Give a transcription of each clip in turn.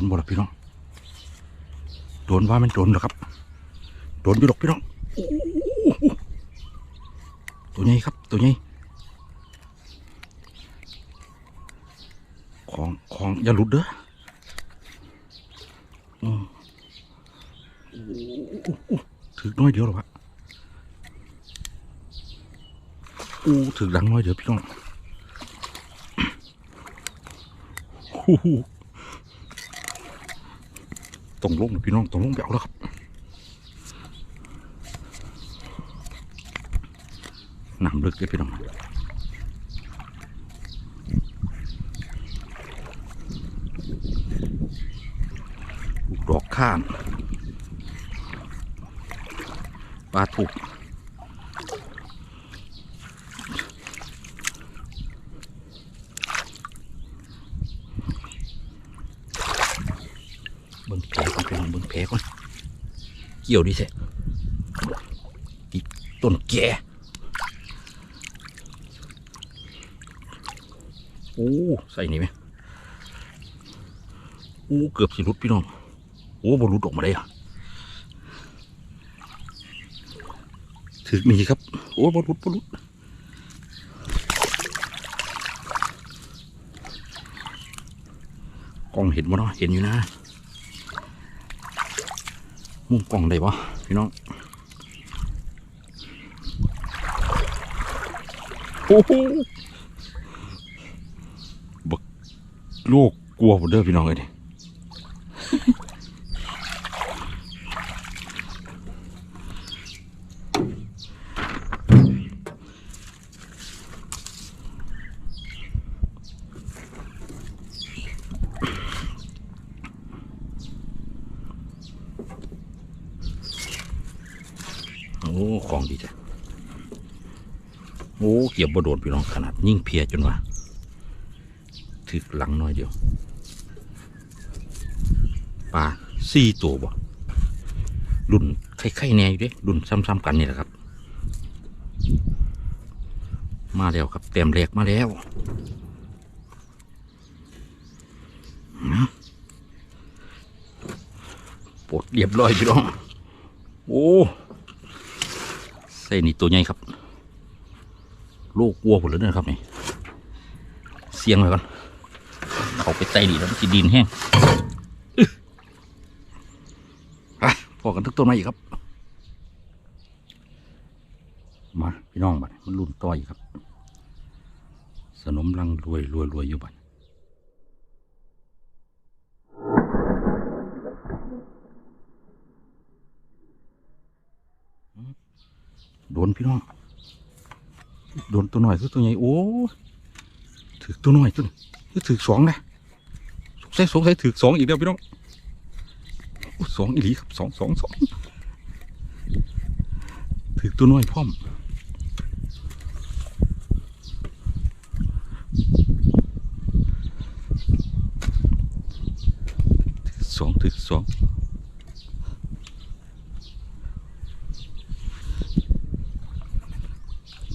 นบ่ล่ะพี่น้องโดนว่ามันโดนเหรอครับโดนอยู่หรอกพี่น้องอตัวใหญ่ครับตัวใหญ่ของของอย่าหลุดเด้ออือถือน้อยเดียวหรอวะโอ้ถือดังน้อยเดียวพี่น้องโอ้ ต้องลงพี่น้องต้องลงแบวแล้วครับน้ำลึกเลยพี่น้องดอกข้านปลาถูกเบิ่งแผลก่อนพี่น้องเบิ่งแผลก่อน เกี่ยวดิเสติดต้นแก่โอ้ใส่นี่ไหมโอ้เกือบสิหลุดพี่น้องโอ้บอลุดออกมาได้อะถึกหนีครับ โอ้บอลุดบอลุดกล้องเห็นบ่เนาะเห็นอยู่นะ มุมกล้องได้ปะพี่น้องโอ้โหลูกกลัวผมเด้อพี่น้องเลยดิโอ้ของดีจ้ะโอ้เกียบบโดดพี่น้องขนาดยิ่งเพียจนว่าถึกหลังหน้อยเดียวปลาสี่ตัวบ่รุ่นไข่ๆแน่อยู่เด้รุ่นซ้ำๆกันนี่แหละครับ มาแล้วครับเต็มแรกมาแล้วนะปลดเรียบร้อยพี่น้อง โอ้ใส่นี่ตัวใหญ่ครับ โลกกลัวหมดเลยนะครับนี่เสียงไปก่อนเขาไปไต่ดีแล้วจะดินแห้งอึ๊ะอะพอกันทุกต้นไม้อีกครับ มาพี่น้องบัดมันรุ่นต่อยครับ สนมรังรวยรวยรวยอยู่บัดโดนพี่น้อง โดนตัวหน่อยคือตัวใหญ่โอ้ถือตัวหน่อยตัวนี้คือถือสองนะสงสัยสงสัยถือสองอีกแล้วพี่น้องสองอีหลีครับสองสองสองถือตัวน้อยพร้อมถือสองถือสอง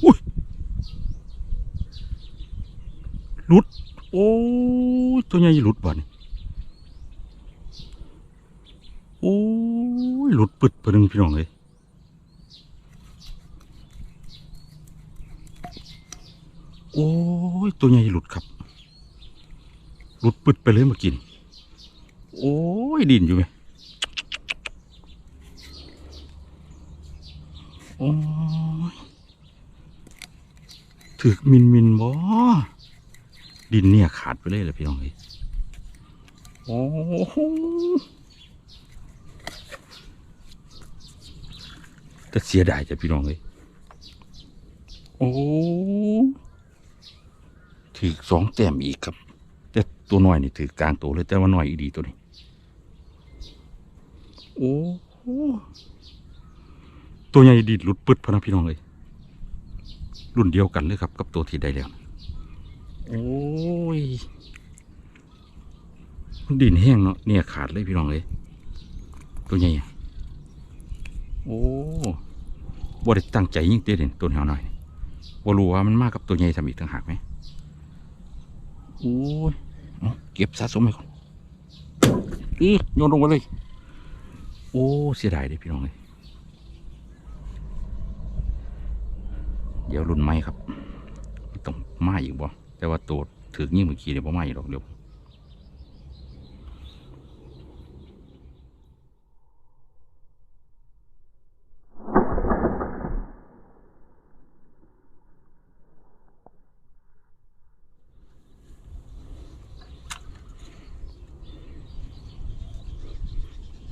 อุ้ยหลุด โอ้ยตัวใหญ่หลุดบ่นี่โอ้ยหลุดปึดไปหนึ่งพี่น้องเลยโอ้ยตัวใหญ่หลุดครับ หลุดปึดไปเลยเมื่อกี้นี่โอ้ยดินอยู่ไหมโอ้ยถึกมินมินบ่ ดินเนี่ยขาดไปเลยเลยพี่น้องเอ้ยโอ้แต่เสียดายจ้ะพี่น้องเอ้ยโอ้ถือสองแต้มอีกครับ แต่ตัวน้อยนี่ถือกลางตัวเลยแต่ว่าน้อยอีดีตัวนี้ โอ้ตัวใหญ่ดีดหลุดปึดพนะพี่น้องเลย รุ่นเดียวกันเลยครับ กับตัวที่ได้แล้ว โอ้ย ดินแห้งเนาะเนี่ยขาดเลยพี่น้องเลยตัวใหญ่โอ้บ่ได้ตั้งใจยิ่งเตี้ยเด่นตัวแถวหน่อยบ่รู้ว่ามันมากกับตัวใหญ่ทำอีกต่างหากไหมโอ้ยเอาเก็บสะสมไปก่อนอือโยนลงไปเลย โอ้เสียดายเด้พี่น้องเลยเดี๋ยวรุ่นไม้ครับ ต้องมาอีกบ่แต่ว่าตัวถือยิ่งเมื่อกี้เดี๋ยวบ่มาอีกหรอกเดี๋ยว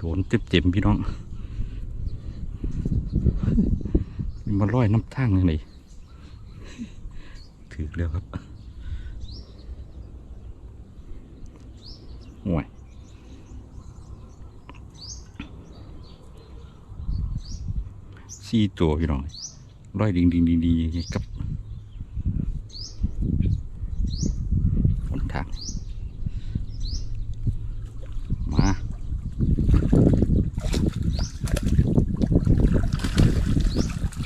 โดนเจ็บๆพี่น้องมันมาร้อยน้ำทั้งยังไงถือแล้วครับห่วยสี่ตัวพี่น้องร้อยดิงดิงดิงดีกับฝนทาง มา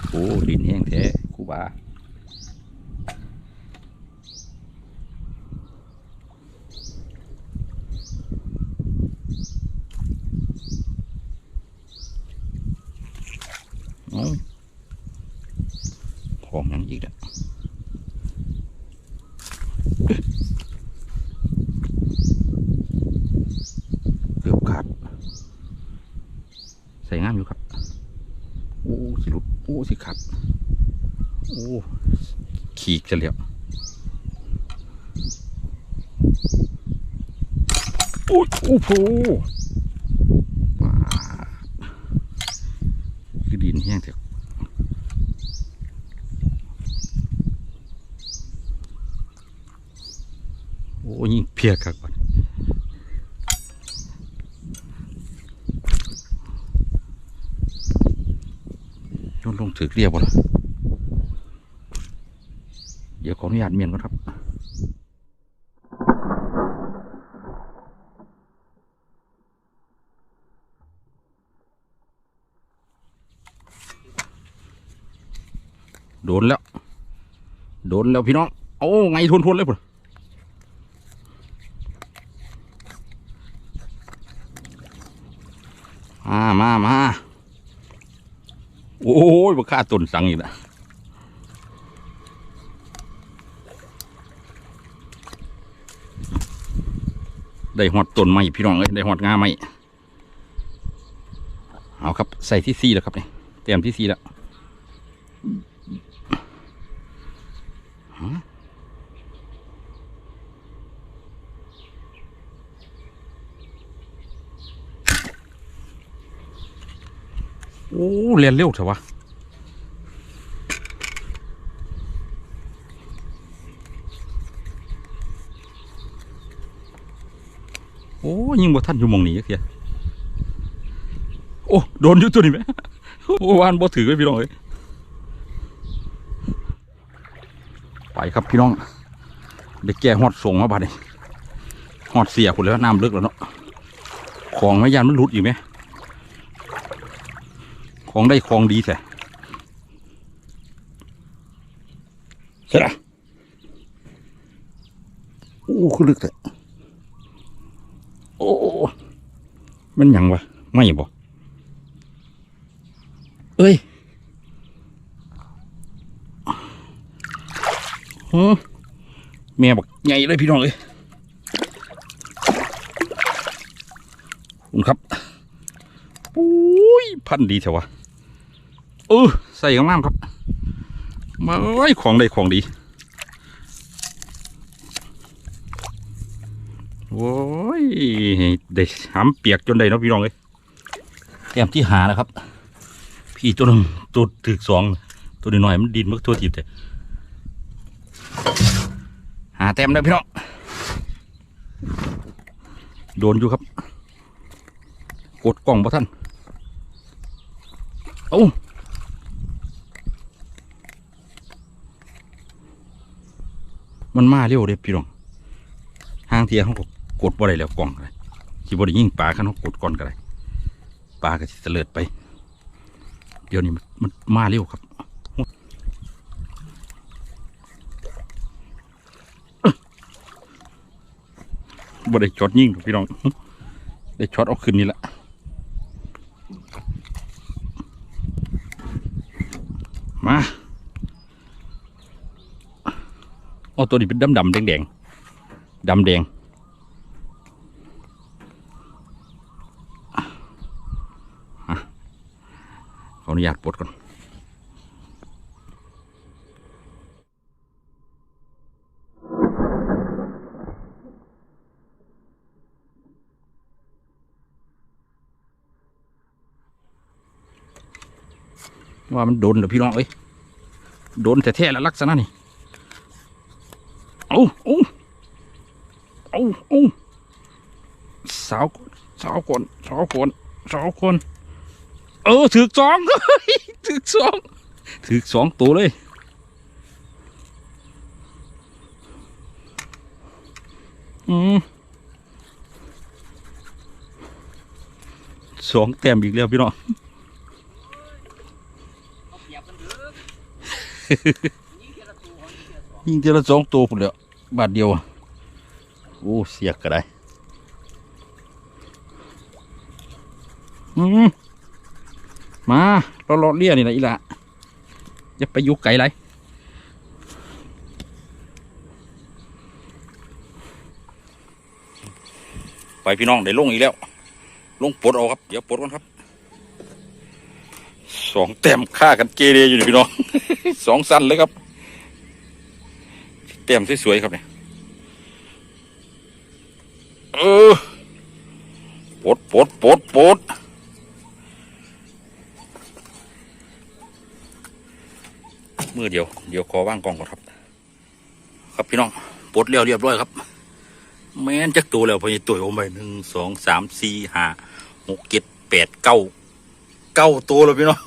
โอ้ ดินแห้งแท้ครูบา เอาของยังอีกแล้วเกือบขาดใส่งามอยู่ครับ โอ้สิหลุดโอ้สิขัดโอ้ขีกจะเหลียวโอ้ยโอ้โหว้าคือดินแห้งเถอะโอ้ยิ่งเพียกครับก่อนโยนลงถือเรียบบ่ล่ะเดี๋ยวขออนุญาตเมียนก่อนครับโดนแล้ว โดนแล้วพี่น้อง โอ้ไงทนทนๆเลยพุ่ มามามาโอ้ยบ่ค่าต้นสังอีกแล้วได้หอดต้นไม้พี่น้องเอ้ยได้หอดงาไม้เอาครับใส่ที่ซีแล้วครับเนี่ยเตรียมที่ซีแล้ว โอ้เรียนเร็วเถอะวะโอ้ยิงบ่ท่านอยู่มองนี้เสียโอ้โดนอยู่ตัวนี้ไหมโอ้วานบ่ถือไว้พี่น้องเอ้ยไปครับพี่น้องได้แก้หอดส่งมาบัดนี้หอดเสียคุณแล้วน้ำลึกแล้วเนาะของไม่ยานมันหลุดอีกไหม ของได้ของดีแท้ใช่ละโอ้คือลึกแต่โอ้มันหยังวะไม่บอเอ้ยฮะแม่บอกใหญ่เลยพี่น้องเอ้ยอบคุณครับโอ้ย พันธ์ดีเถอะวะ ออใส่งามครับมาไว้ของได้ของดี โอ้ยได้หามเปียกจนได้นะพี่น้องเลยแต้มที่หาแล้วครับ พี่ตัวหนึงตัวถึกสองตัวน้อยมันดินมันตัวทีบแต่หาแต้มได้พี่น้องโดนอยู่ครับ กดกล่องบ่ท่าน เอ้า มันมาเร็วเลยพี่น้องห้างเทียเขาก็กดบ่ได้แล้วกล่องอะไรที่บ่ได้ยิ่งปลาเขากดก่อนก็ได้ปลาก็สิเลิดไป เดี๋ยวนี้มันมาเร็วครับบ่ได้จอดยิ่งพี่น้อง ได้ช็อตเอาขึ้นนี่แหละมา เอาตัวนี้เป็นดำดำแดงแดงดำแดง ขออนุญาตปลดก่อนว่ามันโดนเหรอพี่น้องเอ้ยโดนแท้ๆแล้วลักษณะนี่ เอาเอาเอาเอาสาวสาวก่อนสาวก่อนสาวก่อนเออถือสองถือสองถือสองตัวเลยอืมสองแต้มอีกแล้วพี่น้องยิงเทีละสองตัวพุ่นเลย บาทเดียวอะโอ้เสียกก็ได้มาเราเลาะเลี่ยนี่นะอีละอย่าไปยุกไกลไรไปพี่น้องได้ลงอีกแล้ว ลงปลดเอาครับ เดี๋ยวปลดก่อนครับ สองแต้มฆ่ากันเกเรอยู่นี่พี่น้อง สองสั้นเลยครับ เต็มสวยๆครับเนี่ยเออปดปดปดปดมือเดียว เดี๋ยวขอว่างกองก่อนครับ ครับพี่น้องปดเรียวเรียบร้อยครับ แม่นจักตัวแล้วพอจะตัวโอมไปหนึ่งสองสามสี่ห้าหกเจ็ดแปดเก้าเก้าตัวแล้วพี่น้อง